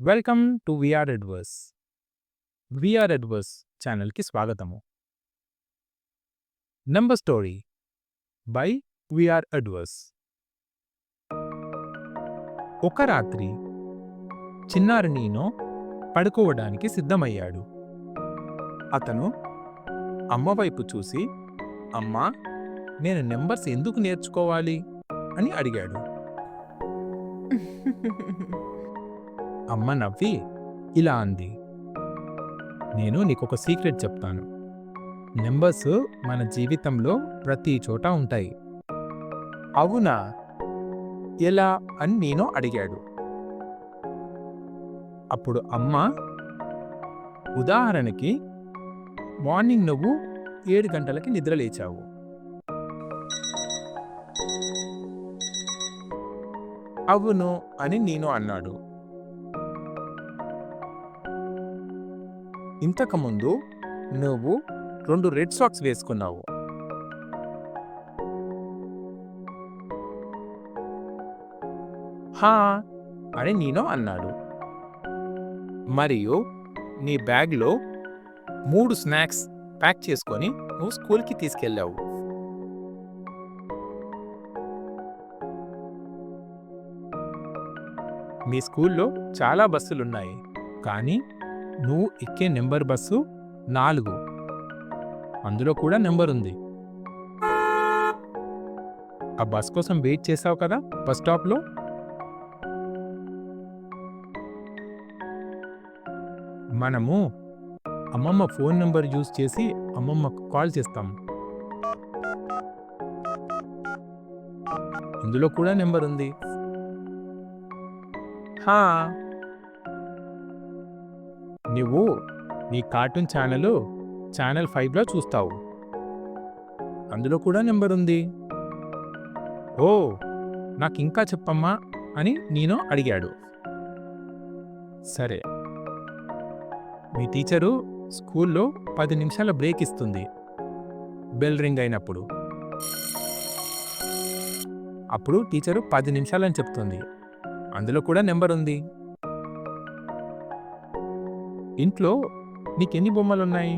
Welcome to VR adverse. VR adverse ఛానల్కి స్వాగతము. Number story by VR adverse. ఒక రాత్రి చిన్నారి నీనో పడుకోవడానికి సిద్ధమయ్యాడు. అతను అమ్మ వైపు చూసి అమ్మా నేను నెంబర్స్ ఎందుకు నేర్చుకోవాలి? అని అడిగాడు. అమ్మ నవ్వి ఇలా అంది. నేను నీకొక సీక్రెట్ చెప్తాను. నెంబర్స్ మన జీవితంలో ప్రతి చోట ఉంటాయి. అవునా? ఎలా అని నేను అడిగాడు. అప్పుడు అమ్మ ఉదాహరణకి మార్నింగ్ నువ్వు ఏడు గంటలకి నిద్ర లేచావు. అవును అని నేను అన్నాడు. ఇంతకుముందు నువ్వు రెండు రెడ్ సాక్స్ వేసుకున్నావు. హా అని నేను అన్నాడు. మరియు నీ బ్యాగ్లో మూడు స్నాక్స్ ప్యాక్ చేసుకొని నువ్వు స్కూల్కి తీసుకెళ్ళావు. మీ స్కూల్లో చాలా బస్సులున్నాయి. కానీ నువ్వు ఎక్కే నెంబర్ బస్సు నాలుగు. అందులో కూడా నెంబర్ ఉంది. ఆ బస్ కోసం వెయిట్ చేసావు కదా బస్ స్టాప్లో? మనము అమ్మమ్మ ఫోన్ నెంబర్ యూజ్ చేసి అమ్మమ్మకు కాల్ చేస్తాం. ఇందులో కూడా నెంబర్ ఉంది. హా. నువ్వు నీ కార్టూన్ ఛానల్ ఛానల్ ఫైవ్లో చూస్తావు. అందులో కూడా నెంబర్ ఉంది. ఓ నాకు ఇంకా చెప్పమ్మా అని నేను అడిగాడు. సరే. మీ టీచరు స్కూల్లో పది నిమిషాల బ్రేక్ ఇస్తుంది. బెల్ రింగ్ అయినప్పుడు. అప్పుడు టీచరు పది నిమిషాలని చెప్తుంది. అందులో కూడా నెంబర్ ఉంది. ఇంట్లో నీకెన్ని బొమ్మలున్నాయి?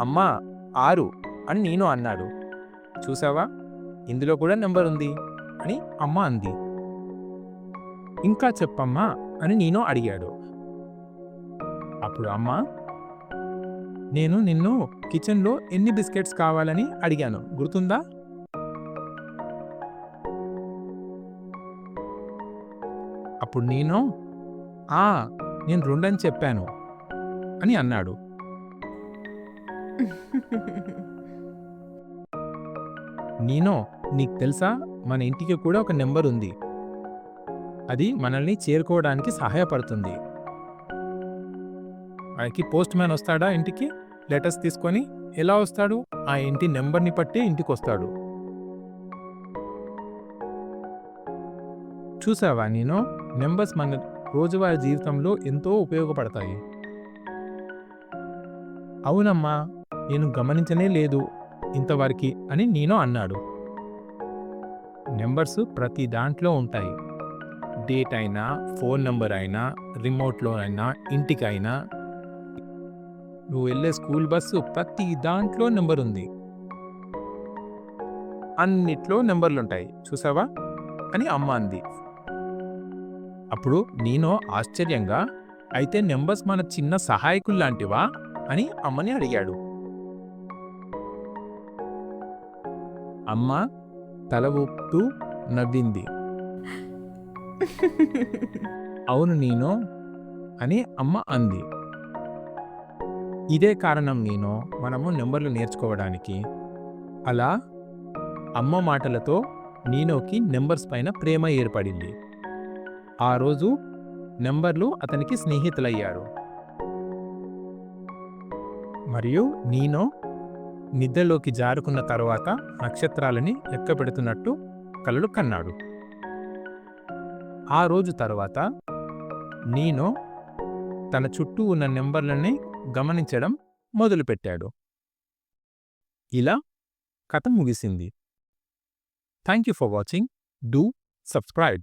అమ్మా ఆరు అని నేను అన్నాడు. చూసావా? ఇందులో కూడా నెంబర్ ఉంది అని అమ్మ అంది. ఇంకా చెప్పమ్మా అని నేను అడిగాడు. అప్పుడు అమ్మ నేను నిన్ను కిచెన్లో ఎన్ని బిస్కెట్స్ కావాలని అడిగాను. గుర్తుందా? అప్పుడు నేను ఆ నేను రెండని చెప్పాను అని అన్నాడు. నేను నీకు తెలుసా? మన ఇంటికి కూడా ఒక నెంబర్ ఉంది. అది మనల్ని చేరుకోవడానికి సహాయపడుతుంది. ఆయనకి పోస్ట్ మ్యాన్ వస్తాడా ఇంటికి? లెటర్స్ తీసుకొని ఎలా వస్తాడు? ఆ ఇంటి నెంబర్ని బట్టి ఇంటికి వస్తాడు చూసావా నేను? నెంబర్స్ మన రోజువారీ జీవితంలో ఎంతో ఉపయోగపడతాయి. అవునమ్మా నేను గమనించనే లేదు ఇంతవరకు అని నేను అన్నాడు. నెంబర్స్ ప్రతి దాంట్లో ఉంటాయి. డేట్ అయినా ఫోన్ నెంబర్ అయినా రిమోట్లో అయినా ఇంటికైనా. నువ్వు వెళ్ళే స్కూల్ బస్సు ప్రతి దాంట్లో నెంబర్ ఉంది. అన్నిట్లో నెంబర్లు ఉంటాయి చూసావా? అని అమ్మ అంది. అప్పుడు నేను ఆశ్చర్యంగా అయితే నెంబర్స్ మన చిన్న సహాయకులు లాంటివా? అని అమ్మని అడిగాడు. అమ్మ తల ఊపుతూ నవ్వింది. అవును నేను అని అమ్మ అంది. ఇదే కారణం నేను మనము నెంబర్లు నేర్చుకోవడానికి. అలా అమ్మ మాటలతో నీనోకి నెంబర్స్ పైన ప్రేమ ఏర్పడింది. ఆ రోజు నెంబర్లు అతనికి స్నేహితులయ్యారు. మరియు నీనో నిద్రలోకి జారుకున్న తరువాత నక్షత్రాలని లెక్క పెడుతున్నట్టు కలలు కన్నాడు. ఆ రోజు తర్వాత నీనో తన చుట్టూ ఉన్న నెంబర్లని గమనించడం మొదలుపెట్టాడు. ఇలా కథ ముగిసింది. Thank you for watching. Do subscribe.